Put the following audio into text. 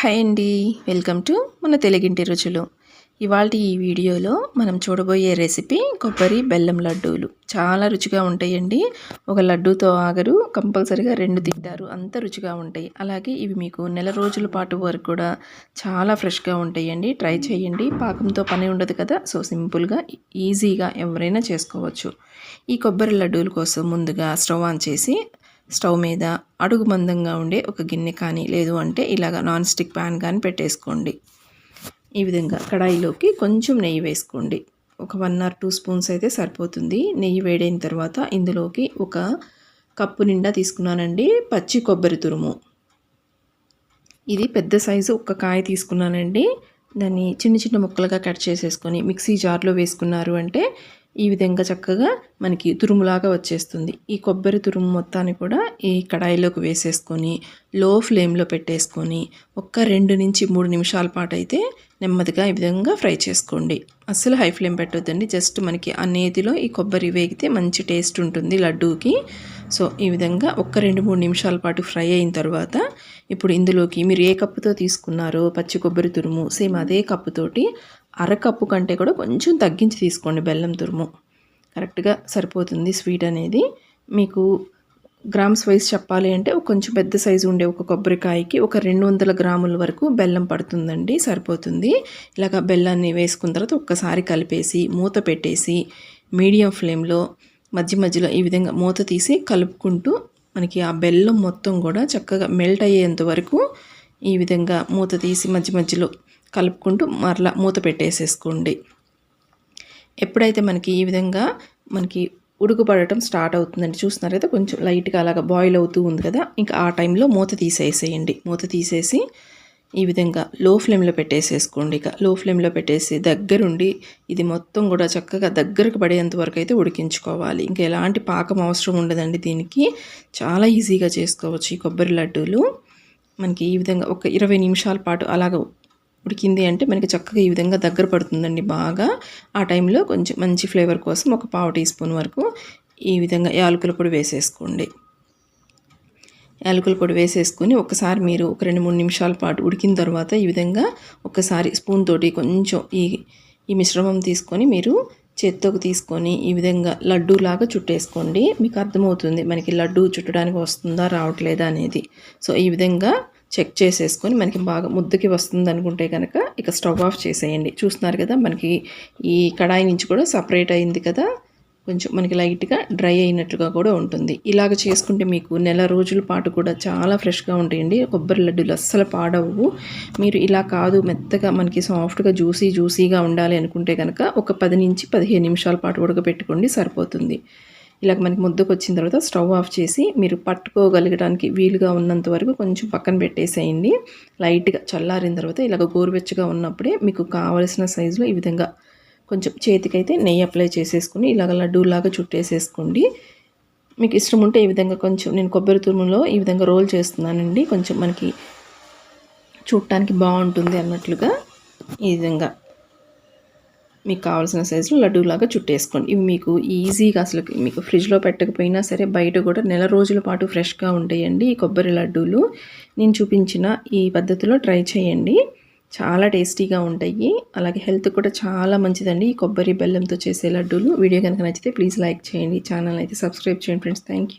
Hi అండి. Welcome to మన తెలుగింటి రుచులు. ఇవాళ ఈ వీడియోలో మనం చూడబోయే రెసిపీ కొబ్బరి బెల్లం లడ్డూలు. చాలా రుచిగా ఉంటాయండి. ఒక లడ్డూతో ఆగరు కంపల్సరిగా రెండు తింటారు. అంత రుచిగా ఉంటాయి. అలాగే ఇవి మీకు నెల రోజుల పాటు వరకు కూడా చాలా ఫ్రెష్గా ఉంటాయండి. ట్రై చేయండి. పాకంతో పని ఉండదు కదా. సో సింపుల్గా ఈజీగా ఎవరైనా చేసుకోవచ్చు. ఈ కొబ్బరి లడ్డూల కోసం ముందుగా స్టవ్ ఆన్ చేసి స్టవ్ మీద అడుగు మందంగా ఉండే ఒక గిన్నె కానీ లేదు అంటే ఇలాగ నాన్ స్టిక్ ప్యాన్ కానీ పెట్టేసుకోండి. ఈ విధంగా కడాయిలోకి కొంచెం నెయ్యి వేసుకోండి. ఒక వన్ ఆర్ టూ స్పూన్స్ అయితే సరిపోతుంది. నెయ్యి వేడైన తర్వాత ఇందులోకి ఒక కప్పు నిండా తీసుకున్నానండి పచ్చి కొబ్బరి తురుము. ఇది పెద్ద సైజు ఒక కాయ తీసుకున్నానండి. దాన్ని చిన్న చిన్న ముక్కలుగా కట్ చేసేసుకొని మిక్సీ జార్లో వేసుకున్నారు అంటే ఈ విధంగా చక్కగా మనకి తురుములాగా వచ్చేస్తుంది. ఈ కొబ్బరి తురుము మొత్తాన్ని కూడా ఈ కడాయిలోకి వేసేసుకొని లో ఫ్లేమ్లో పెట్టేసుకొని ఒక్క రెండు నుంచి మూడు నిమిషాల పాటు అయితే నెమ్మదిగా ఈ విధంగా ఫ్రై చేసుకోండి. అస్సలు హై ఫ్లేమ్ పెట్టొద్దండి. జస్ట్ మనకి ఆ నేతిలో ఈ కొబ్బరి వేగితే మంచి టేస్ట్ ఉంటుంది లడ్డూకి. సో ఈ విధంగా ఒక్క రెండు మూడు నిమిషాల పాటు ఫ్రై అయిన తర్వాత ఇప్పుడు ఇందులోకి మీరు ఏ కప్పుతో తీసుకున్నారో పచ్చి కొబ్బరి తురుము సేమ్ అదే కప్పుతోటి అరకప్పు కంటే కూడా కొంచెం తగ్గించి తీసుకోండి బెల్లం తురుము. కరెక్ట్గా సరిపోతుంది స్వీట్ అనేది. మీకు గ్రామ్స్ వైజ్ చెప్పాలి అంటే కొంచెం పెద్ద సైజు ఉండే ఒక కొబ్బరికాయకి ఒక రెండు వందల గ్రాముల వరకు బెల్లం పడుతుందండి సరిపోతుంది. ఇలాగ బెల్లాన్ని వేసుకున్న తర్వాత ఒక్కసారి కలిపేసి మూత పెట్టేసి మీడియం ఫ్లేమ్లో మధ్య మధ్యలో ఈ విధంగా మూత తీసి కలుపుకుంటూ మనకి ఆ బెల్లం మొత్తం కూడా చక్కగా మెల్ట్ అయ్యేంత వరకు ఈ విధంగా మూత తీసి మధ్య మధ్యలో కలుపుకుంటూ మరలా మూత పెట్టేసేసుకోండి. ఎప్పుడైతే మనకి ఈ విధంగా మనకి ఉడుకుపడటం స్టార్ట్ అవుతుందండి చూస్తున్నారు కదా కొంచెం లైట్గా అలాగా బాయిల్ అవుతూ ఉంది కదా ఇంకా ఆ టైంలో మూత తీసేసేయండి. మూత తీసేసి ఈ విధంగా లో ఫ్లేమ్లో పెట్టేసేసుకోండి. ఇక లో ఫ్లేమ్లో పెట్టేసి దగ్గరుండి ఇది మొత్తం కూడా చక్కగా దగ్గరకు పడేంత వరకు అయితే ఉడికించుకోవాలి. ఇంకా ఎలాంటి పాకం అవసరం ఉండదండి దీనికి. చాలా ఈజీగా చేసుకోవచ్చు ఈ కొబ్బరి లడ్డూలు. మనకి ఈ విధంగా ఒక ఇరవై నిమిషాల పాటు అలాగ ఉడికింది అంటే మనకి చక్కగా ఈ విధంగా దగ్గర పడుతుందండి బాగా. ఆ టైంలో కొంచెం మంచి ఫ్లేవర్ కోసం ఒక పావు టీ స్పూన్ వరకు ఈ విధంగా యాలకుల పొడి వేసేసుకోండి. యాలకుల పొడి వేసేసుకొని ఒకసారి మీరు ఒక రెండు మూడు నిమిషాల పాటు ఉడికిన తర్వాత ఈ విధంగా ఒకసారి స్పూన్ తోటి కొంచెం ఈ ఈ మిశ్రమం తీసుకొని మీరు చేత్తోకి తీసుకొని ఈ విధంగా లడ్డూలాగా చుట్టేసుకోండి. మీకు అర్థమవుతుంది మనకి లడ్డు చుట్టడానికి వస్తుందా రావట్లేదా అనేది. సో ఈ విధంగా చెక్ చేసేసుకొని మనకి బాగా ముద్దకి వస్తుంది అనుకుంటే కనుక ఇక స్టవ్ ఆఫ్ చేసేయండి. చూస్తున్నారు కదా మనకి ఈ కడాయి నుంచి కూడా సపరేట్ అయింది కదా కొంచెం మనకి లైట్గా డ్రై అయినట్లుగా కూడా ఉంటుంది. ఇలాగ చేసుకుంటే మీకు నెల రోజుల పాటు కూడా చాలా ఫ్రెష్గా ఉంటాయండి. కొబ్బరి లడ్డూలు అస్సలు పాడవు మీరు ఇలా కాదు మెత్తగా మనకి సాఫ్ట్గా జ్యూసీ జ్యూసీగా ఉండాలి అనుకుంటే కనుక ఒక పది నుంచి పదిహేను నిమిషాల పాటు ఉడకబెట్టుకోండి సరిపోతుంది. ఇలాగ మనకి ముద్దకు వచ్చిన తర్వాత స్టవ్ ఆఫ్ చేసి మీరు పట్టుకోగలగడానికి వీలుగా ఉన్నంత వరకు కొంచెం పక్కన పెట్టేసేయండి. లైట్గా చల్లారిన తర్వాత ఇలాగ గోరువెచ్చగా ఉన్నప్పుడే మీకు కావలసిన సైజులో ఈ విధంగా కొంచెం చేతికైతే నెయ్యి అప్లై చేసేసుకుని ఇలాగ లడ్డూలాగా చుట్టేసేసుకోండి. మీకు ఇష్టం ఉంటే ఈ విధంగా కొంచెం నేను కొబ్బరి తురుములో ఈ విధంగా రోల్ చేస్తున్నానండి. కొంచెం మనకి చూడటానికి బాగుంటుంది అన్నట్లుగా ఈ విధంగా. మీకు కావాల్సిన సైజులో లడ్డూలాగా చుట్టేసుకోండి. ఇవి మీకు ఈజీగా అసలు మీకు ఫ్రిడ్జ్లో పెట్టకపోయినా సరే బయట కూడా నెల రోజుల పాటు ఫ్రెష్గా ఉంటాయండి ఈ కొబ్బరి లడ్డూలు. నేను చూపించిన ఈ పద్ధతిలో ట్రై చేయండి. చాలా టేస్టీగా ఉంటాయి. అలాగే హెల్త్ కూడా చాలా మంచిదండి ఈ కొబ్బరి బెల్లంతో చేసే లడ్డూలు. వీడియో కనుక నచ్చితే ప్లీజ్ లైక్ చేయండి. ఛానల్ అయితే సబ్స్క్రైబ్ చేయండి ఫ్రెండ్స్ థ్యాంక్